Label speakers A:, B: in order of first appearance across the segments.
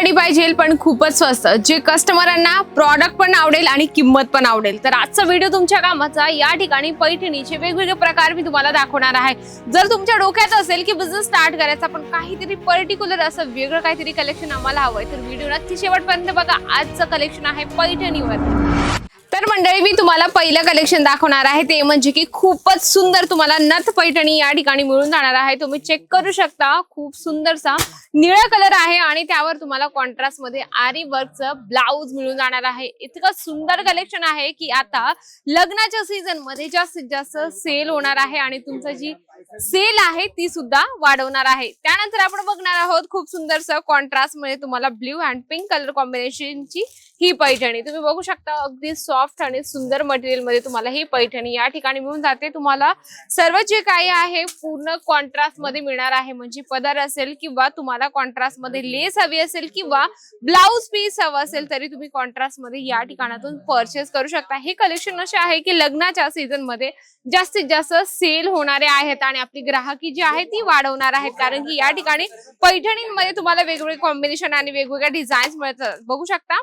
A: साडी पाहिजे पण खूपच स्वस्त. जे कस्टमरांना प्रॉडक्ट पण आवडेल आणि किंमत पण आवडेल. तर आजचा व्हिडिओ तुमच्या कामाचा या ठिकाणी पैठणीचे वेगवेगळे प्रकार मी तुम्हाला दाखवणार आहे. जर तुमच्या डोक्यात असेल की बिझनेस स्टार्ट करायचा पण काहीतरी पर्टिक्युलर असं वेगळं काहीतरी कलेक्शन आम्हाला हवंय तर व्हिडिओ नक्की शेवटपर्यंत बघा. आजचं कलेक्शन आहे पैठणीवर. तर मंडळी मी तुम्हाला पहिलं कलेक्शन दाखवणार आहे. ते म्हणजे की खूपच सुंदर तुम्हाला नथ पैठणी या ठिकाणी मिळून जाणार आहे. तुम्ही चेक करू शकता. खूप सुंदरसा निळा कलर आहे आणि त्यावर तुम्हाला कॉन्ट्रास्टमध्ये आरी वर्कचं ब्लाऊज मिळून जाणार आहे. इतकं सुंदर कलेक्शन आहे की आता लग्नाच्या सीझनमध्ये जास्तीत जास्त सेल होणार आहे आणि तुमचं जी सेल आहे ती सुद्धा वाढवणार आहे. त्यानंतर आपण बघणार आहोत खूप सुंदरसं कॉन्ट्रास्टमध्ये तुम्हाला ब्ल्यू अँड पिंक कलर कॉम्बिनेशनची ही पैठणी. तुम्ही बघू शकता अगदी सॉफ्ट आणि सुंदर मटेरियलमध्ये तुम्हाला ही पैठणी या ठिकाणी मिळून जाते. तुम्हाला सर्व जे काही आहे पूर्ण कॉन्ट्रास्टमध्ये मिळणार आहे. म्हणजे पदर असेल किंवा तुम्हाला कॉन्ट्रास्टमध्ये लेस हवी असेल किंवा ब्लाऊज पीस हवं असेल तरी तुम्ही कॉन्ट्रास्टमध्ये या ठिकाणातून परचेस करू शकता. हे कलेक्शन असे आहे की लग्नाच्या सीझनमध्ये जास्तीत जास्त सेल होणारे आहेत आणि आपली ग्राहकी जी आहे ती वाढवणार आहेत. कारण की या ठिकाणी पैठणींमध्ये तुम्हाला वेगवेगळे कॉम्बिनेशन आणि वेगवेगळ्या डिझाईन्स मिळतात बघू शकता?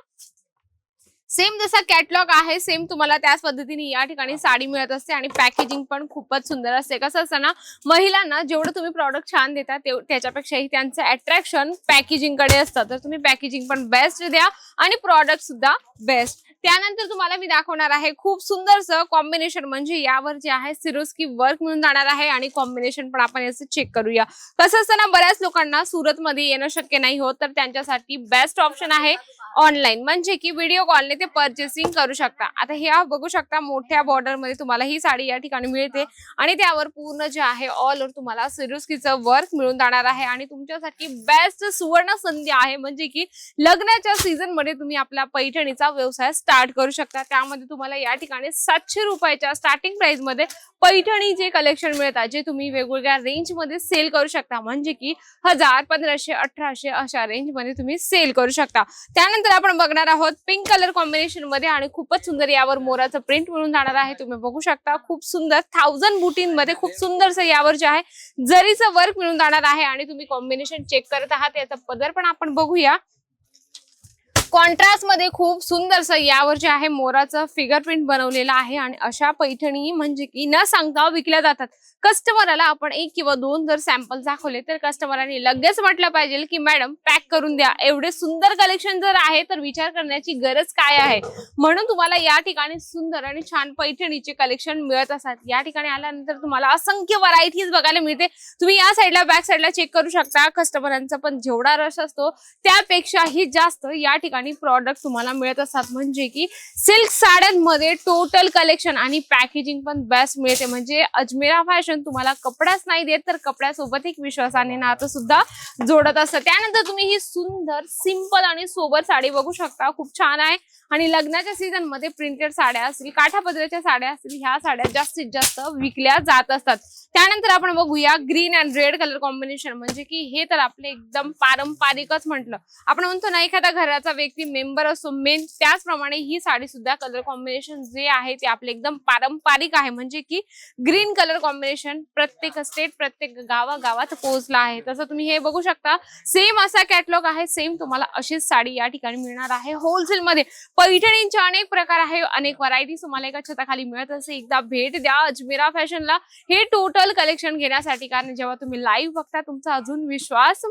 A: सेम जसा कॅटलॉग आहे सेम तुम्हाला त्याच पद्धतीने या ठिकाणी साडी मिळत असते आणि पॅकेजिंग पण खूपच सुंदर असते. कसं असतं ना महिलांना जेवढं तुम्ही प्रॉडक्ट छान देता त्याच्यापेक्षाही त्यांचं अट्रॅक्शन पॅकेजिंगकडे असतं. तर तुम्ही पॅकेजिंग पण बेस्ट द्या आणि प्रॉडक्ट सुद्धा बेस्ट त्यानंतर तुम्हाला मी दाखवणार आहे खूप सुंदरसं कॉम्बिनेशन म्हणजे यावर जे आहे सिरोस्की वर्क मिळून जाणार आहे आणि कॉम्बिनेशन पण आपण याचं चेक करूया. कसं असतं ना बऱ्याच लोकांना सुरत मध्ये येणं शक्य नाही होत तर त्यांच्यासाठी बेस्ट ऑप्शन आहे ऑनलाईन म्हणजे की व्हिडिओ कॉलने ते परचेसिंग करू शकता. आता ह्या बघू शकता मोठ्या बॉर्डरमध्ये तुम्हाला ही साडी या ठिकाणी मिळते आणि त्यावर पूर्ण जे आहे ऑल ओव्हर तुम्हाला सिरोस्कीचं वर्क मिळून जाणार आहे आणि तुमच्यासाठी बेस्ट सुवर्ण संधी आहे. म्हणजे की लग्नाच्या सीझनमध्ये तुम्ही आपला पैठणीचा व्यवसाय स्टार्ट स्टार्ट करू शकता. त्यामध्ये तुम्हाला या ठिकाणी सातशे रुपयाच्या स्टार्टिंग प्राइसमध्ये पैठणी जे कलेक्शन मिळतात जे तुम्ही वेगवेगळ्या रेंजमध्ये सेल करू शकता. म्हणजे की हजार पंधराशे अठराशे अशा रेंजमध्ये तुम्ही सेल करू शकता. त्यानंतर आपण बघणार आहोत पिंक कलर कॉम्बिनेशनमध्ये आणि खूपच सुंदर यावर मोराचं प्रिंट मिळून जाणार आहे. तुम्ही बघू शकता खूप सुंदर थाउजंड बुटींमध्ये खूप सुंदरसं यावर जे आहे जरीचं वर्क मिळून जाणार आहे आणि तुम्ही कॉम्बिनेशन चेक करत आहात याचा पदर पण आपण बघूया. कॉन्ट्रास्टमध्ये खूप सुंदरसं यावर जे आहे मोराचं फिगर प्रिंट बनवलेलं आहे आणि अशा पैठणी म्हणजे की न सांगता विकल्या जातात. कस्टमरला आपण एक किंवा दोन जर सॅम्पल दाखवले तर कस्टमरांनी लगेच म्हटलं पाहिजे की मॅडम पॅक करून द्या. एवढे सुंदर कलेक्शन जर आहे तर विचार करण्याची गरज काय आहे? म्हणून तुम्हाला या ठिकाणी सुंदर आणि छान पैठणीचे कलेक्शन मिळत असतात. या ठिकाणी आल्यानंतर तुम्हाला असंख्य व्हरायटीज बघायला मिळते. तुम्ही या साईडला बॅक साईडला चेक करू शकता. कस्टमरांचा पण जेवढा रस असतो त्यापेक्षाही जास्त या ठिकाणी प्रॉडक्ट तुम्हाला मिळत असतात. म्हणजे की सिल्क साड्यांमध्ये टोटल कलेक्शन आणि पॅकेजिंग पण बेस्ट मिळते. म्हणजे अजमेरा फॅशन तुम्हाला कपडाच नाही देत तर कपड्यासोबत एक विश्वासाने नातं सुद्धा जोडत असतं. त्यानंतर तुम्ही ही सुंदर सिंपल आणि सोबर साडी बघू शकता. खूप छान आहे. आणि लग्नाच्या सीझनमध्ये प्रिंटेड साड्या असतील काठापदराच्या साड्या असतील ह्या साड्या जास्तीत जास्त विकल्या जात असतात. त्यानंतर आपण बघूया green and red colour combination म्हणजे की हे तर आपले एकदम पारंपरिकच म्हटलं. आपण म्हणतो ना एखादा घराचा व्यक्ती मेंबर असतो मेन त्याचप्रमाणे ही साडी सुद्धा कलर कॉम्बिनेशन जे आहे ते आपले एकदम पारंपरिक आहे. म्हणजे की ग्रीन कलर कॉम्बिनेशन प्रत्येक स्टेट प्रत्येक गावागावात पोहोचला आहे. तसं तुम्ही हे बघू शकता. सेम असा कॅटलॉग आहे. सेम तुम्हाला अशीच साडी या ठिकाणी मिळणार आहे होलसेल मध्ये. पैठणींचे अनेक प्रकार आहे अनेक व्हरायटी तुम्हाला एका छताखाली मिळत असे. एकदा भेट द्या अजमेरा फॅशनला हे टोटल कलेक्शन घेण्यासाठी कारण जेव्हा तुम्ही लाईव्ह बघता तुमचा अजून विश्वास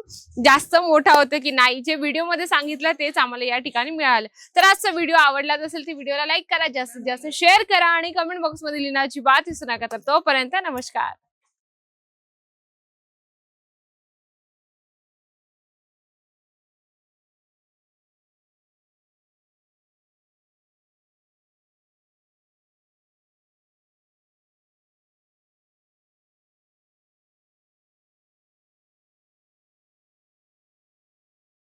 A: जास्त मोठा होतो की नाही. जे व्हिडिओमध्ये सांगितलं तेच आम्हाला या ठिकाणी मिळालं. तर आजचा व्हिडिओ आवडलाच असेल तर व्हिडिओला लाईक करा. जास्तीत जास्त शेअर करा आणि कमेंट बॉक्समध्ये लिहिण्याची बात विसरू नका. तर तोपर्यंत नमस्कार. Scott.